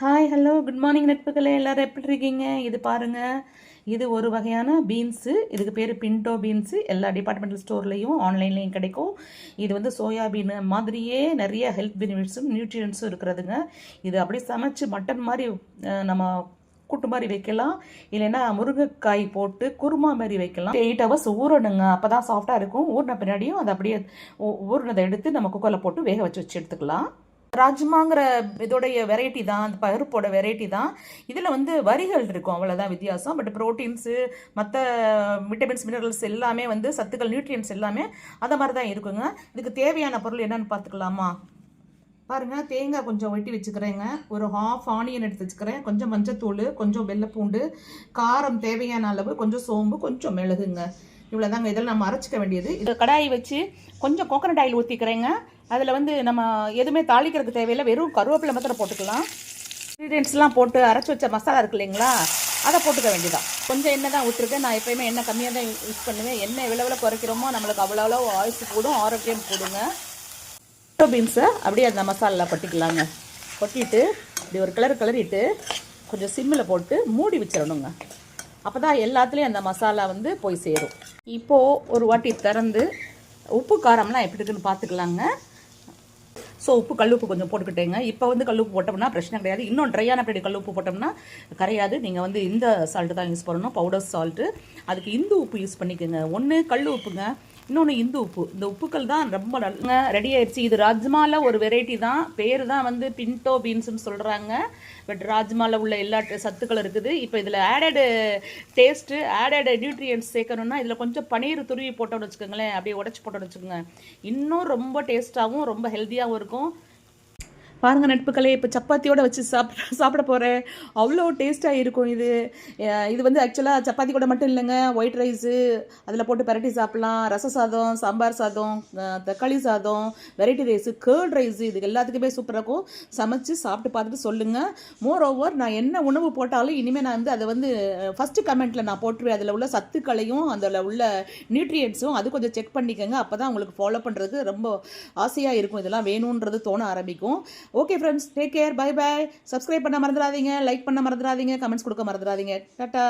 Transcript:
Hi hello good morning நட்புகளே. எல்லாரும் எப்படி இருக்கீங்க? இது பாருங்க. இது ஒரு வகையான பீன்ஸு இதுக்கு பேர் பின்டோ பீன்ஸு எல்லா டிபார்ட்மெண்டல் ஸ்டோர்லேயும் ஆன்லைன்லேயும் கிடைக்கும். இது வந்து சோயாபீன் மாதிரியே நிறைய ஹெல்த் பெனிஃபிட்ஸும் நியூட்ரியன்ஸும் இருக்கிறதுங்க. இது அப்படியே சமைச்சு மட்டன் மாதிரி நம்ம கூட்டு மாதிரி வைக்கலாம். இல்லைன்னா முருங்கைக்காய் போட்டு குருமா மாதிரி வைக்கலாம். எயிட் ஹவர்ஸ் ஊறணுங்க. அப்போ தான் சாஃப்டாக இருக்கும். ஊறின பின்னாடியும் அதை அப்படியே ஊறினதை எடுத்து நம்ம குக்கரில் போட்டு வேக வச்சு வச்சு எடுத்துக்கலாம். ராஜ்மாங்கிற இதோடைய வெரைட்டி தான் அந்த பருப்போட வெரைட்டி தான். இதில் வந்து வரிகள் இருக்கும் அவ்வளோதான் வித்தியாசம். பட் ப்ரோட்டீன்ஸு மற்ற விட்டமின்ஸ் மினரல்ஸ் எல்லாமே வந்து சத்துக்கள் நியூட்ரியன்ஸ் எல்லாமே அதை மாதிரி தான் இருக்குங்க. இதுக்கு தேவையான பொருள் என்னென்னு பார்த்துக்கலாமா? பாருங்கள் தேங்காய் கொஞ்சம் வெட்டி வச்சுக்கிறேங்க. ஒரு ஹாஃப் ஆனியன் எடுத்து வச்சுக்கிறேன். கொஞ்சம் மஞ்சத்தூள் கொஞ்சம் வெள்ளைப்பூண்டு காரம் தேவையான அளவு கொஞ்சம் சோம்பு கொஞ்சம் மிளகுங்க. இவ்வளோதாங்க இதெல்லாம் நம்ம அரைச்சிக்க வேண்டியது. இது கடாயை வச்சு கொஞ்சம் கோகனட் ஆயில் ஊற்றிக்கிறேங்க அதில் வந்து நம்ம எதுவுமே தாளிக்கிறதுக்கு தேவையில்லை. வெறும் கருவேப்பிலை மாத்திரம் போட்டுக்கலாம். இன்க்ரீடியன்ஸ்லாம் போட்டு அரைச்சி வச்ச மசாலா இருக்கு இல்லைங்களா? அதை போட்டுக்க வேண்டியதான் கொஞ்சம் எண்ணெய் தான் ஊற்றுருக்கேன் நான் எப்பயுமே எண்ணெய் கம்மியாக தான் யூஸ் பண்ணுவேன். எண்ணெய் எவ்வளோ எவ்வளோ குறைக்கிறோமோ நம்மளுக்கு அவ்வளோ அவ்வளோ ஆயுசு கூடும் ஆரோக்கியம் கூடுங்க பொட்டேட்டோ பீன்ஸை அப்படியே அந்த மசாலாவில் கொட்டிக்கலாங்க. கொட்டிட்டு இப்படி ஒரு கிளறு கிளறிட்டு கொஞ்சம் சிம்மில் போட்டு மூடி வச்சிடணுங்க. அப்போ தான் எல்லாத்துலேயும் அந்த மசாலா வந்து போய் சேரும். இப்போது ஒரு வாட்டி திறந்து உப்பு காரம்லாம் எப்படி இருக்குன்னு பார்த்துக்கலாங்க. ஸோ உப்பு கல்லுப்பு கொஞ்சம் போட்டுக்கிட்டேங்க. இப்போ வந்து கல்லுப்பு போட்டோம்னா பிரச்சனை கிடையாது. இன்னும் ட்ரையான பின்னாடி கல்லுப்பு போட்டோம்னா கரையாது. நீங்கள் வந்து இந்த சால்ட்டு தான் யூஸ் பண்ணணும். பவுடர் சால்ட்டு அதுக்கு இந்து உப்பு யூஸ் பண்ணிக்கோங்க. ஒன்று கல் உப்புங்க. இன்னொன்று இந்து உப்பு. இந்த உப்புக்கள் தான் ரொம்ப நல்ல ரெடி ஆயிடுச்சு. இது ராஜ்மாவில் ஒரு வெரைட்டி தான். பேர் தான் வந்து பின்டோ பீன்ஸ்னு சொல்கிறாங்க பட் ராஜ்மாவில் உள்ள எல்லா சத்துக்களும் சத்துக்கள் இருக்குது. இப்போ இதில் ஆடடு டேஸ்ட்டு ஆடடு நியூட்ரியன்ஸ் சேர்க்கணும்னா இதில் கொஞ்சம் பன்னீர் துருவி போட்டோம்னு வச்சுக்கோங்களேன். அப்படியே உடச்சி போட்டோம்னு வச்சுக்கோங்க. இன்னும் ரொம்ப டேஸ்ட்டாகவும் ரொம்ப ஹெல்த்தியாகவும் இருக்கும். பாருங்க நட்புகளே இப்போ சப்பாத்தியோட வச்சு சாப்பிட சாப்பிட போகிறேன் அவ்வளோ டேஸ்ட்டாக இருக்கும் இது. இது வந்து ஆக்சுவலாக சப்பாத்தி கூட மட்டும் இல்லைங்க. ஒயிட் ரைஸு அதில் போட்டு பரட்டி சாப்பிட்லாம். ரச சாதம் சாம்பார் சாதம் தக்காளி சாதம் வெரைட்டி ரைஸு கேர்ட் ரைஸு இது எல்லாத்துக்குமே சூப்பராக இருக்கும். சமைச்சு சாப்பிட்டு பார்த்துட்டு சொல்லுங்கள் மோர் ஓவர் நான் என்ன உணவு போட்டாலும் இனிமேல் நான் வந்து அதை வந்து ஃபஸ்ட்டு கமெண்ட்டில் நான் போட்டுருவேன். அதில் உள்ள சத்துக்களையும் அதில் உள்ள நியூட்ரியன்ஸும் அது கொஞ்சம் செக் பண்ணிக்கோங்க. அப்போ தான் உங்களுக்கு ஃபாலோ பண்ணுறது ரொம்ப ஆசையாக இருக்கும். இதெல்லாம் வேணுன்றது தோண ஆரம்பிக்கும். Okay friends take care bye bye subscribe பண்ண மறந்துடாதீங்க. லைக் பண்ண மறந்துடாதீங்க. கமெண்ட்ஸ் கொடுக்க மறந்துடாதீங்க. டாட்டா